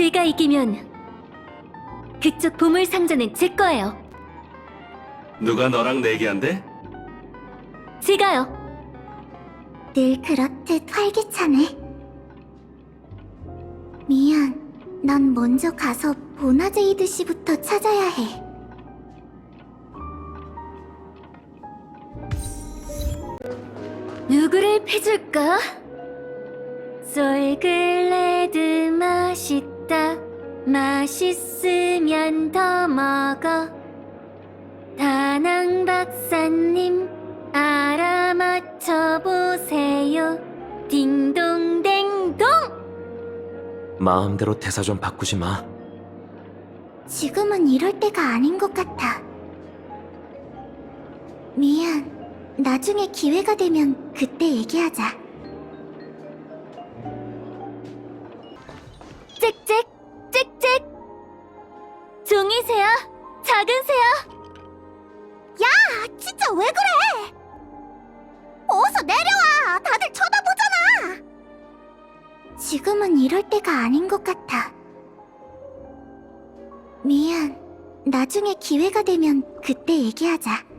제가 이기면 그쪽 보물 상자는 제 거예요. 누가 너랑 내기한대? 제가요. 늘 그렇듯 활기차네. 미안. 난 먼저 가서 보나제이드 씨부터 찾아야 해. 누구를 패줄까? 솔글레드 맛있다. 맛있으면 더 먹어. 다낭 박사님 알아맞혀 보세요. 딩동댕동. 마음대로 대사 좀 바꾸지 마. 지금은 이럴 때가 아닌 것 같아. 미안. 나중에 기회가 되면 그때 얘기하자. 짹짹 짹짹. 종이 새야, 작은 새야. 아, 진짜 왜 그래? 어서 내려와! 다들 쳐다보잖아! 지금은 이럴 때가 아닌 것 같아. 미안. 나중에 기회가 되면 그때 얘기하자.